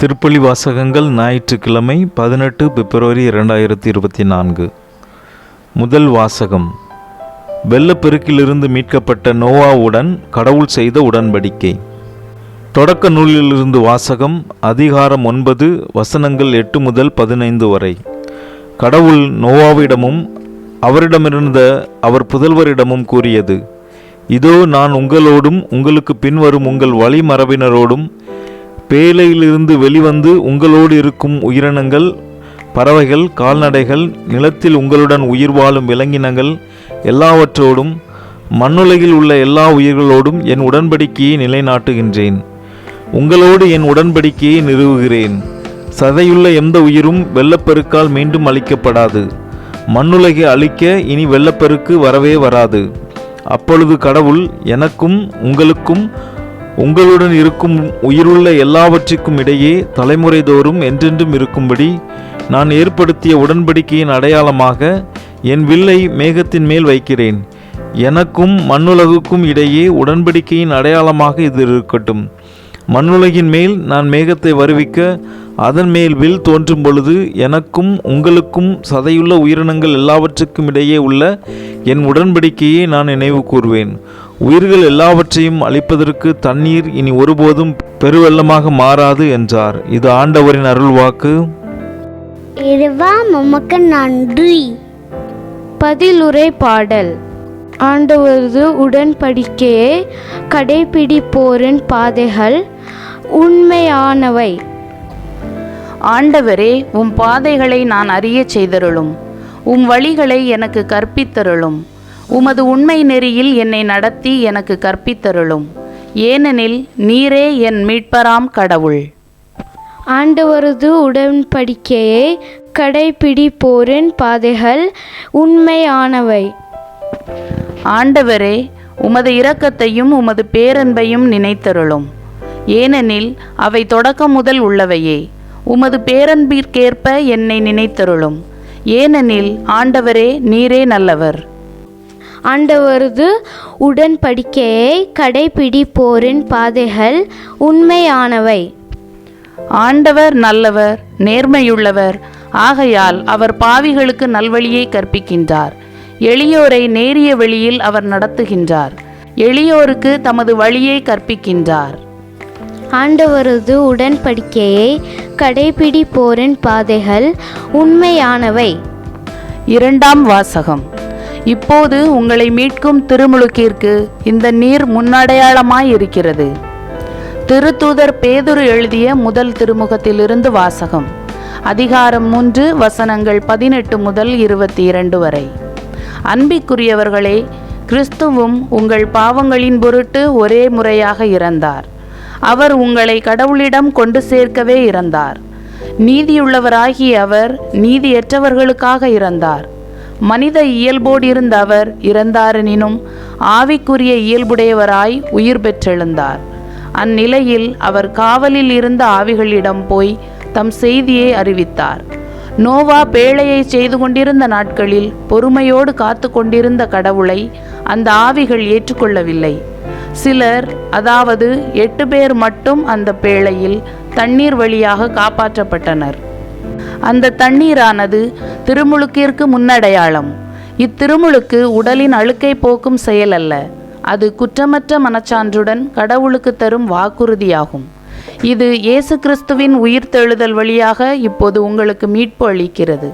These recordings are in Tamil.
திருப்பலி வாசகங்கள் ஞாயிற்றுக்கிழமை பதினெட்டு பிப்ரவரி இரண்டாயிரத்தி இருபத்தி நான்கு. முதல் வாசகம். வெள்ளப்பெருக்கிலிருந்து மீட்கப்பட்ட நோவாவுடன் கடவுள் செய்த உடன்படிக்கை. தொடக்க நூலிலிருந்து வாசகம் அதிகாரம் ஒன்பது வசனங்கள் எட்டு முதல் பதினைந்து வரை. கடவுள் நோவாவிடமும் அவரிடமிருந்த அவர் புதல்வரிடமும் கூறியது இதோ நான் உங்களோடும் உங்களுக்கு பின்வரும் உங்கள் வழிமரபினரோடும் பேழையிலிருந்து வெளிவந்து உங்களோடு இருக்கும் உயிரினங்கள் பறவைகள் கால்நடைகள் நிலத்தில் உங்களுடன் உயிர் வாழும் விலங்கினங்கள் எல்லாவற்றோடும் மண்ணுலகில் உள்ள எல்லா உயிர்களோடும் என் உடன்படிக்கையை நிலைநாட்டுகின்றேன். உங்களோடு என் உடன்படிக்கையை நிறுவுகிறேன். சதையுள்ள எந்த உயிரும் வெள்ளப்பெருக்கால் மீண்டும் அழிக்கப்படாது. மண்ணுலகை அழிக்க இனி வெள்ளப்பெருக்கு வரவே வராது. அப்பொழுது கடவுள் எனக்கும் உங்களுக்கும் உங்களுடன் இருக்கும் உயிருள்ள எல்லாவற்றிற்கும் இடையே தலைமுறை தோறும் என்றென்றும் இருக்கும்படி நான் ஏற்படுத்திய உடன்படிக்கையின் அடையாளமாக என் வில்லை மேகத்தின் மேல் வைக்கிறேன். எனக்கும் மண்ணுலகுக்கும் இடையே உடன்படிக்கையின் அடையாளமாக இது இருக்கட்டும். மண்ணுலகின் மேல் நான் மேகத்தை வருவிக்க அதன் மேல் வில் தோன்றும் பொழுது எனக்கும் உங்களுக்கும் சதையுள்ள உயிரினங்கள் எல்லாவற்றுக்கும் இடையே உள்ள என் உடன்படிக்கையை நான் நினைவு கூறுவேன் உயிர்கள் எல்லாவற்றையும் அழிப்பதற்கு தண்ணீர் இனி ஒருபோதும் பெருவெள்ளமாக மாறாது என்றார். இது ஆண்டவரின் அருள்வாக்கு. உமக்கு நன்றி. பதிலுரை பாடல் ஆண்டவரது உடன்படிக்கையை கடைபிடிப்போரின் பாதைகள் உண்மையானவை. ஆண்டவரே உம் பாதைகளை நான் அறியச் செய்தருளும். உம் வழிகளை எனக்கு கற்பித்தருளும். உமது உண்மை நெறியில் என்னை நடத்தி எனக்கு கற்பித்தருளும். ஏனெனில் நீரே என் மீட்பராம் கடவுள். ஆண்டவரது உடன்படிக்கையை கடைபிடிப்போரின் பாதைகள் உண்மையானவை. ஆண்டவரே உமது இரக்கத்தையும் உமது பேரன்பையும் நினைத்தருளும். ஏனெனில் அவை தொடக்கம் முதல் உள்ளவையே. உமது பேரன்பிற்கேற்ப என்னை நினைத்தருளும். ஏனெனில் ஆண்டவரே நீரே நல்லவர். ஆண்டவரது உடன்படிக்கையை கடைபிடிப்போரின் பாதைகள் உண்மையானவை. ஆண்டவர் நல்லவர் நேர்மையுள்ளவர். ஆகையால் அவர் பாவிகளுக்கு நல்வழியை கற்பிக்கின்றார். எளியோரை நேரிய வழியில் அவர் நடத்துகின்றார். எளியோருக்கு தமது வழியை கற்பிக்கின்றார். ஆண்டவரது உடன்படிக்கையை கடைபிடிப்போரின் பாதைகள் உண்மையானவை. இரண்டாம் வாசகம். இப்போது உங்களை மீட்கும் திருமுழுக்கிற்கு இந்த நீர் முன்னடையாளமாய் இருக்கிறது திருத்தூதர் பேதுரு எழுதிய முதல் திருமுகத்திலிருந்து வாசகம். அதிகாரம் மூன்று வசனங்கள் பதினெட்டு முதல் இருபத்தி இரண்டு வரை. அன்பிக்குரியவர்களே கிறிஸ்துவும் உங்கள் பாவங்களின் பொருட்டு ஒரே முறையாக இறந்தார். அவர் உங்களை கடவுளிடம் கொண்டு சேர்க்கவே இறந்தார். நீதியுள்ளவராகிய அவர் நீதியற்றவர்களுக்காக இறந்தார். மனித இயல்போடு இருந்த அவர் இறந்தாரெனினும் ஆவிக்குரிய இயல்புடையவராய் உயிர் பெற்றெழுந்தார். அந்நிலையில் அவர் காவலில் இருந்த ஆவிகளிடம் போய் தம் செய்தியை அறிவித்தார். நோவா பேழையை செய்து கொண்டிருந்த நாட்களில் பொறுமையோடு காத்து கொண்டிருந்த கடவுளை அந்த ஆவிகள் ஏற்றுக்கொள்ளவில்லை. சிலர் அதாவது எட்டு பேர் மட்டும் அந்த பேழையில் தண்ணீர் வழியாக காப்பாற்றப்பட்டனர். அந்த தண்ணீரானது திருமுழுக்கிற்கு முன்னடையாளம். இத்திருமுழுக்கு உடலின் அழுக்கை போக்கும் செயல் அல்ல அது குற்றமற்ற மனச்சான்றுடன் கடவுளுக்கு தரும் வாக்குறுதியாகும். இது இயேசு கிறிஸ்துவின் உயிர்த்தெழுதல் வழியாக இப்போது உங்களுக்கு மீட்பு அளிக்கிறது.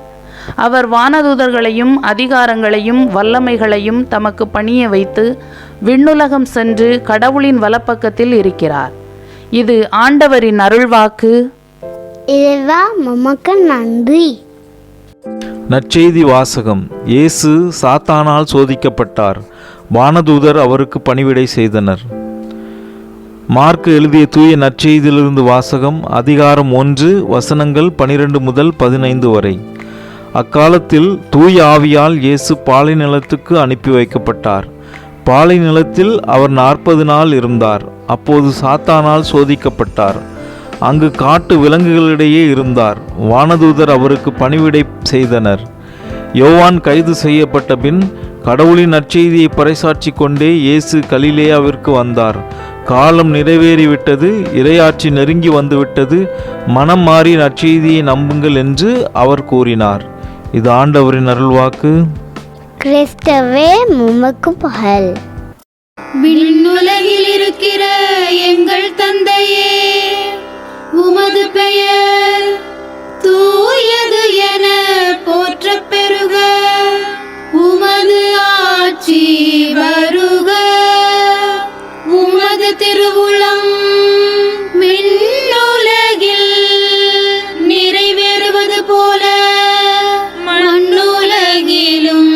அவர் வானதூதர்களையும் அதிகாரங்களையும் வல்லமைகளையும் தமக்கு பணிய வைத்து விண்ணுலகம் சென்று கடவுளின் வலப்பக்கத்தில் இருக்கிறார். இது ஆண்டவரின் அருள்வாக்கு இறைவா உமக்கு நன்றி. நற்செய்தி வாசகம். இயேசு சாத்தானால் சோதிக்கப்பட்டார். வானதூதர் அவருக்கு பணிவிடை செய்தனர். மார்க் எழுதிய தூய நற்செய்தியிலிருந்து வாசகம் அதிகாரம் ஒன்று வசனங்கள் பனிரெண்டு முதல் பதினைந்து வரை. அக்காலத்தில் தூய ஆவியால் இயேசு பாலை நிலத்துக்கு அனுப்பி வைக்கப்பட்டார். பாலை நிலத்தில் அவர் நாற்பது நாள் இருந்தார். அப்போது சாத்தானால் சோதிக்கப்பட்டார். அங்கு காட்டு விலங்குகளிடையே இருந்தார். வானதூதர் அவருக்கு பணிவிடை செய்தனர். யோவான் கைது செய்யப்பட்ட பின் கடவுளின் நற்செய்தியை பறைசாற்றி கொண்டே இயேசு கலிலேயாவிற்கு வந்தார். காலம் நிறைவேறிவிட்டது இரையாட்சி நெருங்கி வந்துவிட்டது மனம் மாறி நற்செய்தியை நம்புங்கள் என்று அவர் கூறினார். இது ஆண்டவரின் அருள்வாக்கு. கிறிஸ்தவே உமக்கு விண்ணுலகில் இருக்கிற எங்கள் தந்தையே திருவுளம் மின்னுலகில் நிறைவேறுவது போல மண்ணுலகிலும்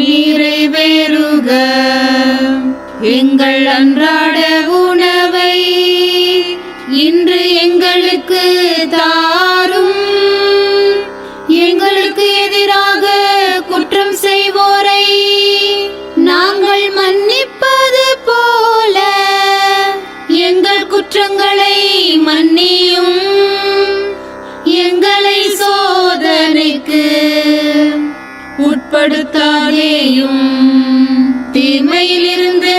நிறைவேறுக எங்கள் அன்றாட உட்படுத்தாதேயும் தீமையிலிருந்து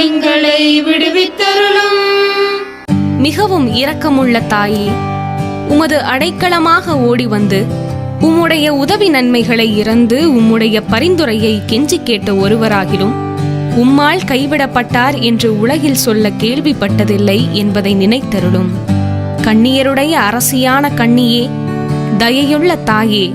எங்களை விடுவித்தருளும். மிகவும் இரக்கமுள்ள தாயே உமது அடைக்கலமாக ஓடி வந்து உம்முடைய உதவி நன்மைகளை இறந்து உம்முடைய பரிந்துரையை கெஞ்சி கேட்ட ஒருவராகிலும் உம்மால் கைவிடப்பட்டார் என்று உலகில் சொல்ல கேள்விப்பட்டதில்லை என்பதை நினைத்தருளும். கண்ணியருடைய அரசியான கண்ணியே தயையுள்ள தாயே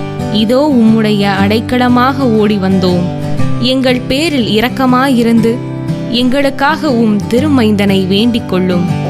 இதோ உம்முடைய அடைக்கலமாக ஓடி வந்தோம். எங்கள் பேரில் இரக்கமாயிருந்து எங்களுக்காக உம் திருமைந்தனை வேண்டிக் கொள்ளும்.